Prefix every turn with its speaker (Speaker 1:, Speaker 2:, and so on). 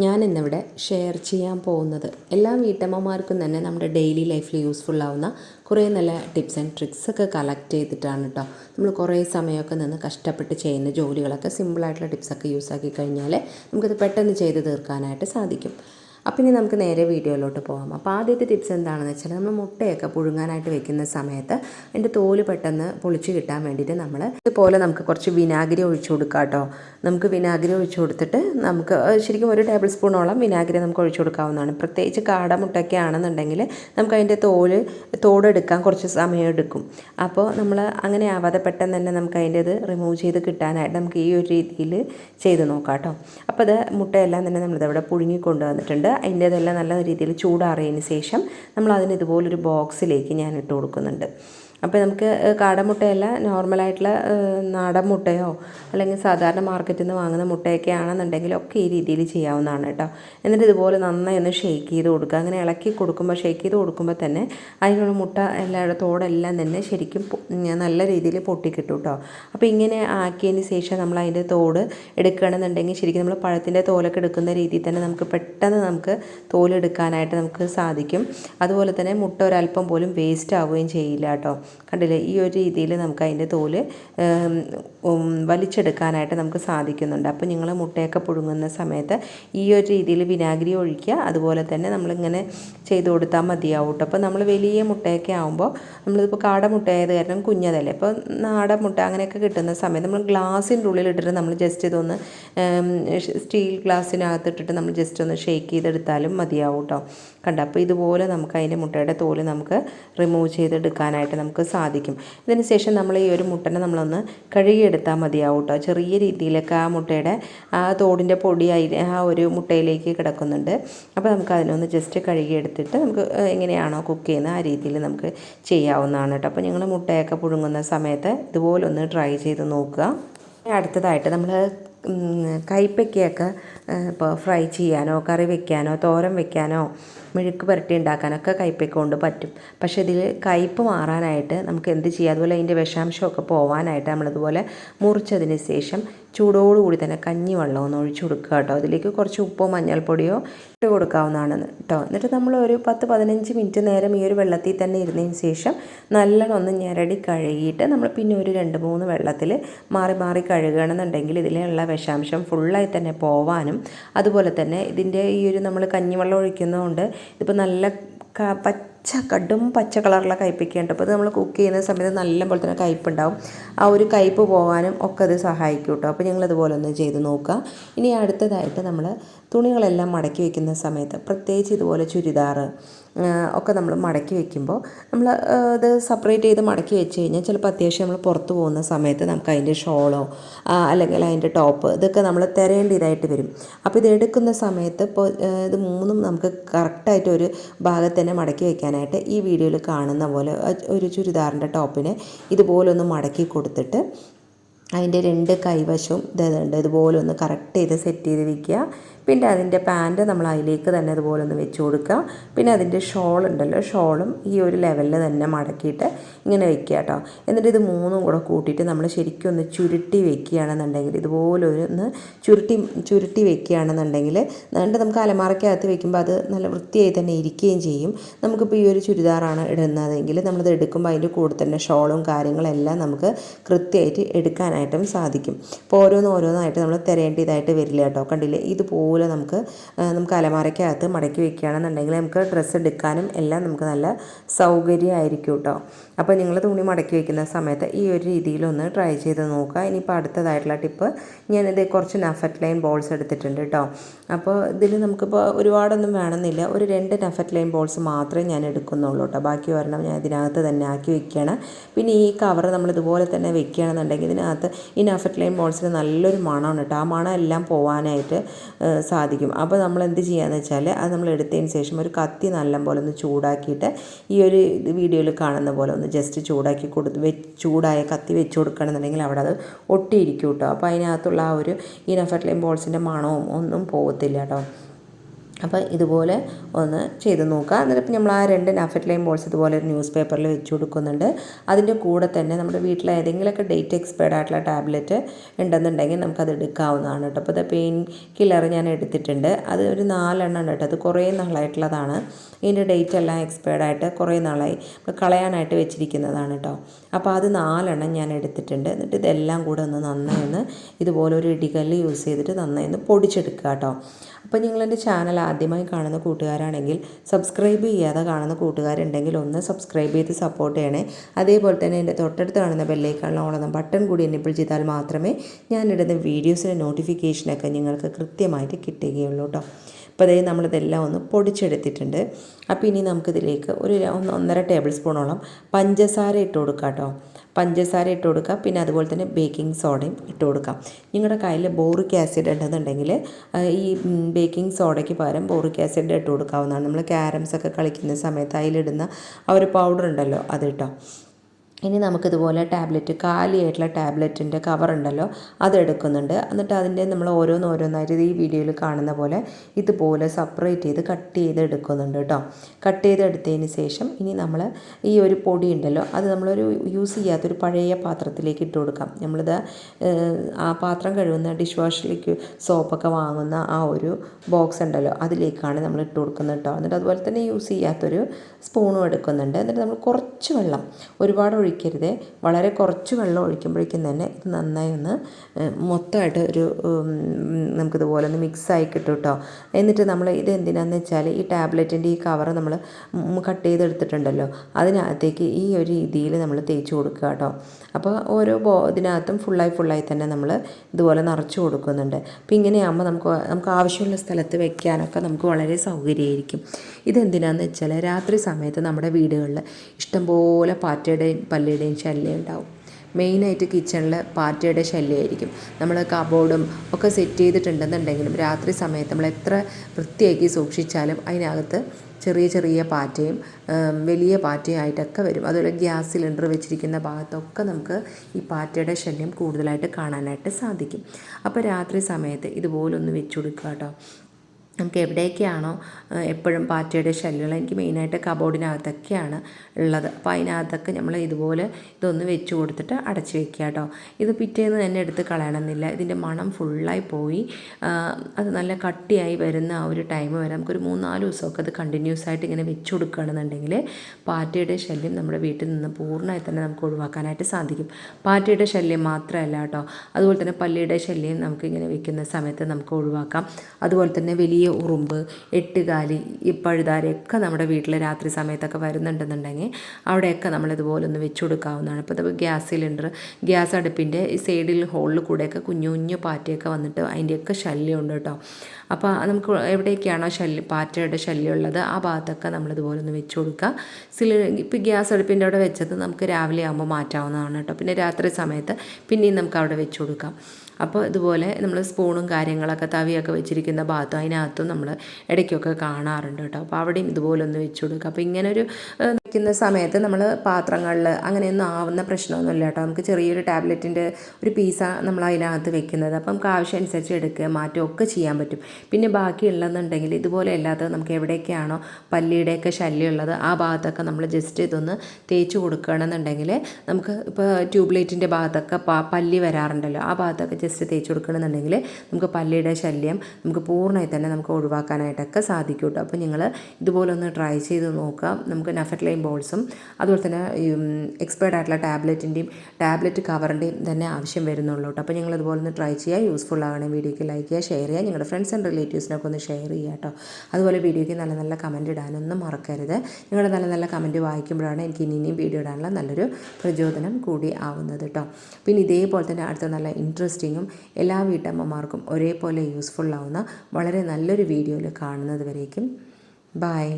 Speaker 1: ഞാൻ ഇന്നിവിടെ ഷെയർ ചെയ്യാൻ പോകുന്നത്. എല്ലാ വീട്ടമ്മമാർക്കും തന്നെ നമ്മുടെ ഡെയിലി ലൈഫിൽ യൂസ്ഫുൾ ആവുന്ന കുറേ നല്ല ടിപ്സ് ആൻഡ് ട്രിക്സ് ഒക്കെ കളക്ട് ചെയ്തിട്ടാണ് കേട്ടോ നമ്മൾ കുറേ സമയമൊക്കെ നിന്ന് കഷ്ടപ്പെട്ട് ചെയ്യുന്ന ജോലികളൊക്കെ സിമ്പിളായിട്ടുള്ള ടിപ്സൊക്കെ ആക്കി കഴിഞ്ഞാൽ നമുക്കത് പെട്ടെന്ന് ചെയ്ത് തീർക്കാനായിട്ട് സാധിക്കും. അപ്പം ഇനി നമുക്ക് നേരെ വീഡിയോയിലോട്ട് പോകാം അപ്പോൾ ആദ്യത്തെ ടിപ്സ് എന്താണെന്ന് വെച്ചാൽ നമ്മൾ മുട്ടയൊക്കെ പുഴുങ്ങാനായിട്ട് വെക്കുന്ന സമയത്ത് അതിന്റെ തോൽ പെട്ടെന്ന് പൊളിച്ച് കിട്ടാൻ വേണ്ടിയിട്ട് നമ്മൾ ഇതുപോലെ നമുക്ക് കുറച്ച് വിനാഗിരി ഒഴിച്ചു കൊടുക്കാം കേട്ടോ. നമുക്ക് വിനാഗിരി ഒഴിച്ചു കൊടുത്തിട്ട് നമുക്ക് ശരിക്കും ഒരു ടേബിൾ സ്പൂണോളം വിനാഗിരി നമുക്ക് ഒഴിച്ചു കൊടുക്കാവുന്നതാണ്. പ്രത്യേകിച്ച് കാട മുട്ടയൊക്കെ ആണെന്നുണ്ടെങ്കിൽ നമുക്ക് അതിന്റെ തോൽ തോടെടുക്കാൻ കുറച്ച് സമയം എടുക്കും. അപ്പോൾ നമ്മൾ അങ്ങനെ ആവാതെ പെട്ടെന്ന് തന്നെ നമുക്ക് അതിന്റെ ഇത് റിമൂവ് ചെയ്ത് കിട്ടാനായിട്ട് നമുക്ക് ഈ ഒരു രീതിയിൽ ചെയ്ത് നോക്കാം കേട്ടോ. അപ്പോൾ അത് മുട്ടയെല്ലാം തന്നെ നമ്മളിതവിടെ പുഴുങ്ങി കൊണ്ടുവന്നിട്ടുണ്ട്. അതിന്റേതെല്ലാം നല്ല രീതിയിൽ ചൂടാറിയതിന് ശേഷം നമ്മൾ അതിന് ഇതുപോലൊരു ബോക്സിലേക്ക് ഞാൻ ഇട്ട് കൊടുക്കുന്നുണ്ട്. അപ്പോൾ നമുക്ക് കാടമുട്ടയല്ല നോർമലായിട്ടുള്ള നാടൻ മുട്ടയോ അല്ലെങ്കിൽ സാധാരണ മാർക്കറ്റിൽ നിന്ന് വാങ്ങുന്ന മുട്ടയൊക്കെ ആണെന്നുണ്ടെങ്കിൽ ഒക്കെ ഈ രീതിയിൽ ചെയ്യാവുന്നതാണ് കേട്ടോ. എന്നിട്ട് ഇതുപോലെ നന്നായി ഒന്ന് ഷേക്ക് ചെയ്ത് കൊടുക്കുക. അങ്ങനെ ഇളക്കി കൊടുക്കുമ്പോൾ ഷേക്ക് ചെയ്ത് കൊടുക്കുമ്പോൾ തന്നെ അതിനുള്ള മുട്ട എല്ലാവരുടെ തോടെല്ലാം തന്നെ ശരിക്കും നല്ല രീതിയിൽ പൊട്ടിക്കിട്ടും കേട്ടോ. അപ്പോൾ ഇങ്ങനെ ആക്കിയതിന് ശേഷം നമ്മൾ അതിന്റെ തോട് എടുക്കുകയാണെന്നുണ്ടെങ്കിൽ ശരിക്കും നമ്മൾ പഴത്തിന്റെ തോലൊക്കെ എടുക്കുന്ന രീതിയിൽ തന്നെ നമുക്ക് പെട്ടെന്ന് നമുക്ക് തോലെടുക്കാനായിട്ട് നമുക്ക് സാധിക്കും. അതുപോലെ തന്നെ മുട്ട ഒരല്പം പോലും വേസ്റ്റ് ആവുകയും ചെയ്യില്ല കേട്ടോ. കണ്ടില്ലേ? ഈ ഒരു രീതിയിൽ നമുക്ക് അതിന്റെ തോൽ വലിച്ചെടുക്കാനായിട്ട് നമുക്ക് സാധിക്കുന്നുണ്ട്. അപ്പോൾ നിങ്ങൾ മുട്ടയൊക്കെ പുഴുങ്ങുന്ന സമയത്ത് ഈ ഒരു രീതിയിൽ വിനാഗിരി ഒഴിക്കുക. അതുപോലെ തന്നെ നമ്മളിങ്ങനെ ചെയ്ത് കൊടുത്താൽ മതിയാവും കേട്ടോ. അപ്പോൾ നമ്മൾ വലിയ മുട്ടയൊക്കെ ആകുമ്പോൾ നമ്മളിപ്പോൾ കാട മുട്ടയായത് കാരണം കുഞ്ഞതല്ലേ? അപ്പോൾ നാടൻ മുട്ട അങ്ങനെയൊക്കെ കിട്ടുന്ന സമയത്ത് നമ്മൾ ഗ്ലാസിന്റെ ഉള്ളിൽ ഇട്ടിട്ട് നമ്മൾ ജസ്റ്റ് ഇതൊന്ന് സ്റ്റീൽ ഗ്ലാസ്സിനകത്ത് ഇട്ടിട്ട് നമ്മൾ ജസ്റ്റ് ഒന്ന് ഷേക്ക് ചെയ്തെടുത്താലും മതിയാവും കേട്ടോ. കണ്ട? അപ്പോൾ ഇതുപോലെ നമുക്ക് അതിന്റെ മുട്ടയുടെ തോൽ നമുക്ക് റിമൂവ് ചെയ്തെടുക്കാനായിട്ട് നമുക്ക് സാധിക്കും. ഇതിന് ശേഷം നമ്മൾ ഈ ഒരു മുട്ടനെ നമ്മളൊന്ന് കഴുകിയെടുത്താൽ മതിയാവും കേട്ടോ ചെറിയ രീതിയിലൊക്കെ ആ മുട്ടയുടെ ആ തോടിന്റെ പൊടിയായി ആ ഒരു മുട്ടയിലേക്ക് കിടക്കുന്നുണ്ട്. അപ്പോൾ നമുക്ക് അതിനൊന്ന് ജസ്റ്റ് കഴുകിയെടുത്തിട്ട് നമുക്ക് എങ്ങനെയാണോ കുക്ക് ചെയ്യുന്നത് ആ രീതിയിൽ നമുക്ക് ചെയ്യാവുന്നതാണ് കേട്ടോ. അപ്പോൾ ഞങ്ങൾ മുട്ടയൊക്കെ പുഴുങ്ങുന്ന സമയത്ത് ഇതുപോലെ ഒന്ന് ട്രൈ ചെയ്ത് നോക്കുക. അടുത്തതായിട്ട് നമ്മൾ കൈപ്പയ്ക്കയൊക്കെ ഇപ്പോൾ ഫ്രൈ ചെയ്യാനോ കറി വെക്കാനോ തോരൻ വെക്കാനോ മെഴുക്ക് പുരട്ടി ഉണ്ടാക്കാനൊക്കെ കയ്പ്പയ്ക്ക കൊണ്ട് പറ്റും. പക്ഷേ ഇതിൽ കയ്പ്പ് മാറാനായിട്ട് നമുക്ക് എന്ത് ചെയ്യാം? അതുപോലെ അതിന്റെ വിഷാംശമൊക്കെ പോവാനായിട്ട് നമ്മളിതുപോലെ മുറിച്ചതിന് ശേഷം ചൂടോടുകൂടി തന്നെ കഞ്ഞി വെള്ളം ഒന്ന് ഒഴിച്ചു കൊടുക്കുക കേട്ടോ. അതിലേക്ക് കുറച്ച് ഉപ്പോ മഞ്ഞൾപ്പൊടിയോ ഇട്ട് കൊടുക്കാവുന്നതാണ് കേട്ടോ. എന്നിട്ട് നമ്മൾ ഒരു പത്ത് പതിനഞ്ച് മിനിറ്റ് നേരം ഈ ഒരു വെള്ളത്തിൽ തന്നെ ഇരുന്നതിന് ശേഷം നല്ലോണം ഒന്ന് ഞെരടി കഴുകിയിട്ട് നമ്മൾ പിന്നെ ഒരു രണ്ട് മൂന്ന് വെള്ളത്തിൽ മാറി മാറി കഴുകുകയാണെന്നുണ്ടെങ്കിൽ ഇതിലുള്ള വിഷാംശം ഫുള്ളായി തന്നെ പോവാനും അതുപോലെ തന്നെ ഇതിന്റെ ഈ ഒരു നമ്മൾ കഞ്ഞിവെള്ളം ഒഴിക്കുന്നതുകൊണ്ട് ഇതിപ്പോൾ നല്ല പച്ച കടും പച്ച കളറുള്ള കയ്പ്പൊക്കെയുണ്ട് അപ്പോൾ ഇത് നമ്മൾ കുക്ക് ചെയ്യുന്ന സമയത്ത് നല്ല പോലെ തന്നെ കയ്പ്പുണ്ടാവും. ആ ഒരു കയ്പ്പ് പോകാനും ഒക്കെ അത് സഹായിക്കും കേട്ടോ അപ്പോൾ ഞങ്ങൾ ഇതുപോലെ ഒന്ന് ചെയ്ത് നോക്കുക. ഇനി അടുത്തതായിട്ട് നമ്മൾ തുണികളെല്ലാം മടക്കി വയ്ക്കുന്ന സമയത്ത് പ്രത്യേകിച്ച് ഇതുപോലെ ചുരിദാറ് ഒക്കെ നമ്മൾ മടക്കി വയ്ക്കുമ്പോൾ നമ്മൾ ഇത് സെപ്പറേറ്റ് ചെയ്ത് മടക്കി വെച്ച് കഴിഞ്ഞാൽ ചിലപ്പോൾ അത്യാവശ്യം നമ്മൾ പുറത്ത് പോകുന്ന സമയത്ത് നമുക്ക് അതിന്റെ ഷോളോ അല്ലെങ്കിൽ അതിന്റെ ടോപ്പ് ഇതൊക്കെ നമ്മൾ തിരയേണ്ടതായിട്ട് വരും. അപ്പോൾ ഇത് എടുക്കുന്ന സമയത്ത് ഇപ്പോൾ ഇത് മൂന്നും നമുക്ക് കറക്റ്റായിട്ട് ഒരു ഭാഗത്ത് തന്നെ മടക്കി വയ്ക്കാനായിട്ട് ഈ വീഡിയോയിൽ കാണുന്ന പോലെ ഒരു ചുരിദാറിന്റെ ടോപ്പിനെ ഇതുപോലെ ഒന്ന് മടക്കി കൊടുത്തിട്ട് അതിന്റെ രണ്ട് കൈവശവും ഇതുണ്ട്. ഇതുപോലെ ഒന്ന് കറക്റ്റ് ചെയ്ത് സെറ്റ് ചെയ്ത് വയ്ക്കുക പിന്നെ അതിന്റെ പാന്റ് നമ്മൾ അതിലേക്ക് തന്നെ അതുപോലെ ഒന്ന് വെച്ച് കൊടുക്കുക പിന്നെ അതിന്റെ ഷോൾ ഉണ്ടല്ലോ ഷോളും ഈ ഒരു ലെവലിൽ തന്നെ മടക്കിയിട്ട് ഇങ്ങനെ വെക്കുക കേട്ടോ. എന്നിട്ട് ഇത് മൂന്നും കൂടെ കൂട്ടിയിട്ട് നമ്മൾ ശരിക്കും ഒന്ന് ചുരുട്ടി വെക്കുകയാണെന്നുണ്ടെങ്കിൽ ഇതുപോലെ ഒരു ഒന്ന് ചുരുട്ടി ചുരുട്ടി വെക്കുകയാണെന്നുണ്ടെങ്കിൽ എന്നിട്ട് നമുക്ക് അലമാറയ്ക്കകത്ത് വെക്കുമ്പോൾ അത് നല്ല വൃത്തിയായി തന്നെ ഇരിക്കുകയും ചെയ്യും. നമുക്കിപ്പോൾ ഈ ഒരു ചുരിദാറാണ് ഇടുന്നതെങ്കിൽ നമ്മളിത് എടുക്കുമ്പോൾ അതിന്റെ കൂടെ തന്നെ ഷോളും കാര്യങ്ങളെല്ലാം നമുക്ക് കൃത്യമായിട്ട് എടുക്കാനായിട്ടും സാധിക്കും. അപ്പോൾ ഓരോന്ന് ഓരോന്നായിട്ട് നമ്മൾ തിരയേണ്ടതായിട്ട് വരില്ല കേട്ടോ. കണ്ടില്ലേ? ഇതുപോലെ ഇതുപോലെ നമുക്ക് നമുക്ക് അലമാരയ്ക്കകത്ത് മടക്കി വെക്കുകയാണെന്നുണ്ടെങ്കിൽ നമുക്ക് ഡ്രസ്സ് എടുക്കാനും എല്ലാം നമുക്ക് നല്ല സൗകര്യമായിരിക്കും കേട്ടോ അപ്പോൾ നിങ്ങൾ തുണി മടക്കി വെക്കുന്ന സമയത്ത് ഈ ഒരു രീതിയിലൊന്ന് ട്രൈ ചെയ്ത് നോക്കുക. ഇനിയിപ്പോൾ അടുത്തതായിട്ടുള്ള ടിപ്പ് ഞാനിത് കുറച്ച് നഫറ്റ് ലൈൻ ബോൾസ് എടുത്തിട്ടുണ്ട് കേട്ടോ അപ്പോൾ ഇതിൽ നമുക്കിപ്പോൾ ഒരുപാടൊന്നും വേണമെന്നില്ല. ഒരു രണ്ട് നഫറ്റ് ലൈൻ ബോൾസ് മാത്രമേ ഞാൻ എടുക്കുന്നുള്ളൂ കേട്ടോ ബാക്കി ഒരെണ്ണം ഞാൻ ഇതിനകത്ത് തന്നെ ആക്കി വെക്കുകയാണ്. പിന്നെ ഈ കവർ നമ്മൾ ഇതുപോലെ തന്നെ വെക്കുകയാണെന്നുണ്ടെങ്കിൽ ഇതിനകത്ത് ഈ നഫറ്റ് ലൈൻ ബോൾസിന് നല്ലൊരു മണമാണ് കേട്ടോ ആ മണം എല്ലാം പോകാനായിട്ട് സാധിക്കും. അപ്പോൾ നമ്മൾ എന്ത് ചെയ്യാന്ന് വെച്ചാൽ അത് നമ്മൾ എടുത്തതിന് ശേഷം ഒരു കത്തി നല്ലപോലെ ഒന്ന് ചൂടാക്കിയിട്ട് ഈ ഒരു വീഡിയോയിൽ കാണുന്ന പോലെ ഒന്ന് ജസ്റ്റ് ചൂടാക്കി കൊടുത്ത് ചൂടായ കത്തി വെച്ച് കൊടുക്കണമെന്നുണ്ടെങ്കിൽ അവിടെ അത് ഒട്ടിയിരിക്കും കേട്ടോ. അപ്പോൾ അതിനകത്തുള്ള ആ ഒരു ഈ നഫർലൈൻ ബോൾസിന്റെ മണവും ഒന്നും പോകത്തില്ല കേട്ടോ. അപ്പോൾ ഇതുപോലെ ഒന്ന് ചെയ്ത് നോക്കുക. എന്നിട്ട് നമ്മൾ ആ രണ്ട് നഫറ്റ് ലൈൻ ബോൾസ് ഇതുപോലെ ഒരു ന്യൂസ് പേപ്പറിൽ വെച്ച് കൊടുക്കുന്നുണ്ട്. അതിന്റെ കൂടെ തന്നെ നമ്മുടെ വീട്ടിൽ ഏതെങ്കിലുമൊക്കെ ഡേറ്റ് എക്സ്പയർഡ് ആയിട്ടുള്ള ടാബ്ലറ്റ് ഉണ്ടെന്നുണ്ടെങ്കിൽ നമുക്കത് എടുക്കാവുന്നതാണ് കേട്ടോ. അപ്പോൾ ഇത് പെയിൻ കില്ലർ ഞാൻ എടുത്തിട്ടുണ്ട്. അത് ഒരു നാലെണ്ണം കേട്ടോ. അത് കുറേ നാളായിട്ടുള്ളതാണ്. ഇതിന്റെ ഡേറ്റ് എല്ലാം എക്സ്പയർഡ് ആയിട്ട് കുറേ നാളായി. കളയാനായിട്ട് വെച്ചിരിക്കുന്നതാണ് കേട്ടോ. അപ്പോൾ അത് നാലെണ്ണം ഞാൻ എടുത്തിട്ടുണ്ട്. എന്നിട്ട് ഇതെല്ലാം കൂടെ ഒന്ന് നന്നായി ഒന്ന് ഇതുപോലെ ഒരു ഇടികല്ല് യൂസ് ചെയ്തിട്ട് നന്നായി ഒന്ന് പൊടിച്ചെടുക്കുക കേട്ടോ. അപ്പോൾ നിങ്ങളെന്റെ ചാനൽ ആദ്യമായി കാണുന്ന കൂട്ടുകാരാണെങ്കിൽ സബ്സ്ക്രൈബ് ചെയ്യാതെ കാണുന്ന കൂട്ടുകാരുണ്ടെങ്കിൽ ഒന്ന് സബ്സ്ക്രൈബ് ചെയ്ത് സപ്പോർട്ട് ചെയ്യണേ. അതേപോലെ തന്നെ എന്റെ തൊട്ടടുത്ത് കാണുന്ന ബെല്ലേക്കാളുള്ള ഓണം ബട്ടൺ കൂടി എനേബിൾ ചെയ്താൽ മാത്രമേ ഞാനിടുന്ന വീഡിയോസിന്റെ നോട്ടിഫിക്കേഷനൊക്കെ നിങ്ങൾക്ക് കൃത്യമായിട്ട് കിട്ടുകയുള്ളൂ കേട്ടോ അപ്പോൾ അതായത് നമ്മളിതെല്ലാം ഒന്ന് പൊടിച്ചെടുത്തിട്ടുണ്ട്. അപ്പോൾ ഇനി നമുക്കിതിലേക്ക് ഒരു ഒന്ന് ഒന്നര ടേബിൾ സ്പൂണോളം പഞ്ചസാര ഇട്ട് കൊടുക്കാം കേട്ടോ പഞ്ചസാര ഇട്ട് കൊടുക്കുക. പിന്നെ അതുപോലെ തന്നെ ബേക്കിംഗ് സോഡയും ഇട്ട് കൊടുക്കാം നിങ്ങളുടെ കയ്യിൽ ബോറിക് ആസിഡ് ഉണ്ടെന്നുണ്ടെങ്കിൽ ഈ ബേക്കിംഗ് സോഡയ്ക്ക് പകരം ബോറിക് ആസിഡ് ഇട്ട് കൊടുക്കാവുന്നതാണ്. നമ്മൾ ക്യാരംസ് ഒക്കെ കളിക്കുന്ന സമയത്ത് അതിലിടുന്ന ആ ഒരു പൗഡർ ഉണ്ടല്ലോ അത് കേട്ടോ ഇനി നമുക്കിതുപോലെ ടാബ്ലറ്റ് കാലിയായിട്ടുള്ള ടാബ്ലറ്റിന്റെ കവർ ഉണ്ടല്ലോ അതെടുക്കുന്നുണ്ട്. എന്നിട്ട് അതിന്റെ നമ്മൾ ഓരോന്നോരോന്നായിട്ട് ഈ വീഡിയോയിൽ കാണുന്ന പോലെ ഇതുപോലെ സെപ്പറേറ്റ് ചെയ്ത് കട്ട് ചെയ്ത് എടുക്കുന്നുണ്ട് കേട്ടോ. കട്ട് ചെയ്ത് എടുത്തതിന് ശേഷം ഇനി നമ്മൾ ഈ ഒരു പൊടി ഉണ്ടല്ലോ അത് നമ്മളൊരു യൂസ് ചെയ്യാത്തൊരു പഴയ പാത്രത്തിലേക്ക് ഇട്ട് കൊടുക്കാം. നമ്മളിത് ആ പാത്രം കഴുകുന്ന ഡിഷ് വാഷിലേക്ക് സോപ്പൊക്കെ വാങ്ങുന്ന ആ ഒരു ബോക്സ് ഉണ്ടല്ലോ അതിലേക്കാണ് നമ്മൾ ഇട്ട് കൊടുക്കുന്നത് കേട്ടോ. എന്നിട്ട് അതുപോലെ തന്നെ യൂസ് ചെയ്യാത്തൊരു സ്പൂണും എടുക്കുന്നുണ്ട്. എന്നിട്ട് നമ്മൾ കുറച്ച് വെള്ളം ഒരുപാട് ഒഴിക്കരുത്. വളരെ കുറച്ച് വെള്ളം ഒഴിക്കുമ്പോഴേക്കും തന്നെ ഇത് നന്നായി ഒന്ന് മൊത്തമായിട്ട് ഒരു നമുക്കിതുപോലെ ഒന്ന് മിക്സ് ആയി കിട്ടും കേട്ടോ. എന്നിട്ട് നമ്മൾ ഇത് എന്തിനാന്ന് വെച്ചാൽ ഈ ടാബ്ലറ്റിന്റെ ഈ കവർ നമ്മൾ കട്ട് ചെയ്തെടുത്തിട്ടുണ്ടല്ലോ അതിനകത്തേക്ക് ഈ ഒരു രീതിയിൽ നമ്മൾ തേച്ച് കൊടുക്കുക കേട്ടോ. അപ്പോൾ ഓരോ ബോ ഇതിനകത്തും ഫുള്ളായി ഫുള്ളായി തന്നെ നമ്മൾ ഇതുപോലെ നിറച്ച് കൊടുക്കുന്നുണ്ട്. അപ്പോൾ ഇങ്ങനെയാകുമ്പോൾ നമുക്ക് നമുക്ക് ആവശ്യമുള്ള സ്ഥലത്ത് വെക്കാനൊക്കെ നമുക്ക് വളരെ സൗകര്യമായിരിക്കും. ഇതെന്തിനാന്ന് വെച്ചാൽ രാത്രി സമയത്ത് നമ്മുടെ വീടുകളിൽ ഇഷ്ടംപോലെ പാറ്റയുടെയും പല്ലിയുടെയും ശല്യം ഉണ്ടാവും മെയിനായിട്ട് കിച്ചണിൽ പാറ്റയുടെ ശല്യമായിരിക്കും. നമ്മൾ കബോർഡും ഒക്കെ സെറ്റ് ചെയ്തിട്ടുണ്ടെന്നുണ്ടെങ്കിലും രാത്രി സമയത്ത് നമ്മൾ എത്ര വൃത്തിയാക്കി സൂക്ഷിച്ചാലും അതിനകത്ത് ചെറിയ ചെറിയ പാറ്റയും വലിയ പാറ്റയും ആയിട്ടൊക്കെ വരും. അതുപോലെ ഗ്യാസ് സിലിണ്ടർ വെച്ചിരിക്കുന്ന ഭാഗത്തൊക്കെ നമുക്ക് ഈ പാറ്റയുടെ ശല്യം കൂടുതലായിട്ട് കാണാനായിട്ട് സാധിക്കും. അപ്പോൾ രാത്രി സമയത്ത് ഇതുപോലൊന്ന് വെച്ചു കൊടുക്കുക കേട്ടോ നമുക്ക് എവിടെയൊക്കെയാണോ എപ്പോഴും പാറ്റയുടെ ശല്യങ്ങൾ എനിക്ക് മെയിനായിട്ട് കബോർഡിനകത്തൊക്കെയാണ് ഉള്ളത്. അപ്പോൾ അതിനകത്തൊക്കെ നമ്മൾ ഇതുപോലെ ഇതൊന്ന് വെച്ച് കൊടുത്തിട്ട് അടച്ച് വെക്കുക കേട്ടോ. ഇത് പിറ്റേന്ന് തന്നെ എടുത്ത് കളയണമെന്നില്ല. ഇതിന്റെ മണം ഫുള്ളായി പോയി. അത് നല്ല കട്ടിയായി വരുന്ന ആ ഒരു ടൈം വരെ നമുക്കൊരു മൂന്നാൽ ദിവസമൊക്കെ അത് കണ്ടിന്യൂസ് ആയിട്ട് ഇങ്ങനെ വെച്ച് കൊടുക്കുകയാണെന്നുണ്ടെങ്കിൽ പാറ്റയുടെ ശല്യം നമ്മുടെ വീട്ടിൽ നിന്ന് പൂർണമായി തന്നെ നമുക്ക് ഒഴിവാക്കാനായിട്ട് സാധിക്കും. പാറ്റയുടെ ശല്യം മാത്രമല്ല കേട്ടോ. അതുപോലെ തന്നെ പല്ലിയുടെ ശല്യം നമുക്ക് ഇങ്ങനെ വെക്കുന്ന സമയത്ത് നമുക്ക് ഒഴിവാക്കാം. അതുപോലെ തന്നെ വലിയ വലിയ ഉറുമ്പ് എട്ടുകാലി ഈ പഴുതാരയൊക്കെ നമ്മുടെ വീട്ടിൽ രാത്രി സമയത്തൊക്കെ വരുന്നുണ്ടെന്നുണ്ടെങ്കിൽ അവിടെയൊക്കെ നമ്മളിതുപോലെ ഒന്ന് വെച്ച് കൊടുക്കാവുന്നതാണ് ഇപ്പോൾ ഇത് ഗ്യാസ് സിലിണ്ടർ ഗ്യാസ് അടുപ്പിന്റെ സൈഡിൽ ഹോളിൽ കൂടെയൊക്കെ കുഞ്ഞു കുഞ്ഞു പാറ്റയൊക്കെ വന്നിട്ട് അതിന്റെയൊക്കെ ശല്യമുണ്ട് കേട്ടോ. അപ്പോൾ നമുക്ക് എവിടെയൊക്കെയാണോ ശല്യം പാറ്റയുടെ ശല്യമുള്ളത് ആ ഭാഗത്തൊക്കെ നമ്മളിതുപോലെ ഒന്ന് വെച്ച് കൊടുക്കുക സിലി ഇപ്പോൾ ഗ്യാസ് അടുപ്പിന്റെ അവിടെ വെച്ചത് നമുക്ക് രാവിലെ ആകുമ്പോൾ മാറ്റാവുന്നതാണ് കേട്ടോ. പിന്നെ രാത്രി സമയത്ത് പിന്നെയും നമുക്ക് അവിടെ വെച്ച് കൊടുക്കാം അപ്പോൾ ഇതുപോലെ നമ്മൾ സ്പൂണും കാര്യങ്ങളൊക്കെ തവിയൊക്കെ വെച്ചിരിക്കുന്ന ഭാഗത്തും അതിനകത്തും നമ്മൾ ഇടയ്ക്കൊക്കെ കാണാറുണ്ട് കേട്ടോ. അപ്പോൾ അവിടെയും ഇതുപോലെ ഒന്ന് വെച്ച് കൊടുക്കുക അപ്പോൾ ഇങ്ങനെ ഒരു വയ്ക്കുന്ന സമയത്ത് നമ്മൾ പാത്രങ്ങളിൽ അങ്ങനെയൊന്നും ആവുന്ന പ്രശ്നമൊന്നുമില്ല കേട്ടോ. നമുക്ക് ചെറിയൊരു ടാബ്ലറ്റിന്റെ ഒരു പീസാണ് നമ്മൾ അതിനകത്ത് വെക്കുന്നത്. അപ്പം നമുക്ക് ആവശ്യമനുസരിച്ച് എടുക്കുക മാറ്റമൊക്കെ ചെയ്യാൻ പറ്റും. പിന്നെ ബാക്കിയുള്ളതെന്നുണ്ടെങ്കിൽ ഇതുപോലെ അല്ലാതെ നമുക്ക് എവിടെയൊക്കെയാണോ പല്ലിയുടെയൊക്കെ ശല്യമുള്ളത് ആ ഭാഗത്തൊക്കെ നമ്മൾ ജസ്റ്റ് ഇതൊന്ന് തേച്ച് കൊടുക്കുകയാണെന്നുണ്ടെങ്കിൽ നമുക്ക് ഇപ്പോൾ ട്യൂബ്ലൈറ്റിന്റെ ഭാഗത്തൊക്കെ പല്ലി വരാറുണ്ടല്ലോ ആ ഭാഗത്തൊക്കെ ജസ്റ്റ് തേച്ച് കൊടുക്കണമെന്നുണ്ടെങ്കിൽ നമുക്ക് പല്ലിയുടെ ശല്യം നമുക്ക് പൂർണമായി തന്നെ നമുക്ക് ഒഴിവാക്കാനായിട്ടൊക്കെ സാധിക്കും അപ്പോൾ നിങ്ങൾ ഇതുപോലെ ഒന്ന് ട്രൈ ചെയ്ത് നോക്കുക. നമുക്ക് നഫറ്റ്ലൈൻ ബോൾസും അതുപോലെ തന്നെ എക്സ്പേർഡ് ആയിട്ടുള്ള ടാബ്ലറ്റിന്റെയും ടാബ്ലറ്റ് കവറിന്റെയും തന്നെ ആവശ്യം വരുന്നുള്ളൂ കേട്ടോ. അപ്പോൾ നിങ്ങൾ ഇതുപോലെ ഒന്ന് ട്രൈ ചെയ്യുക. യൂസ്ഫുൾ ആവണേ വീഡിയോക്ക് ലൈക്ക് ചെയ്യുക ഷെയർ ചെയ്യുക. നിങ്ങളുടെ ഫ്രണ്ട്സ് ആൻഡ് റിലേറ്റീവ്സിനൊക്കെ ഒന്ന് ഷെയർ ചെയ്യുക കേട്ടോ. അതുപോലെ വീഡിയോയ്ക്ക് നല്ല നല്ല കമന്റ് ഇടാനൊന്നും മറക്കരുത്. നിങ്ങളുടെ നല്ല നല്ല കമന്റ് വായിക്കുമ്പോഴാണ് എനിക്ക് ഇനി ഇനിയും വീഡിയോ ഇടാനുള്ള നല്ലൊരു പ്രചോദനം കൂടി ആവുന്നത് കേട്ടോ. പിന്നെ ഇതേപോലെ തന്നെ അടുത്ത നല്ല ഇൻട്രസ്റ്റിങ്ങും എല്ലാ വീട്ടമ്മമാർക്കും ഒരേപോലെ യൂസ്ഫുള്ളാവുന്ന വളരെ നല്ലൊരു വീഡിയോയിൽ കാണുന്നത് വരേക്കും. ബായ്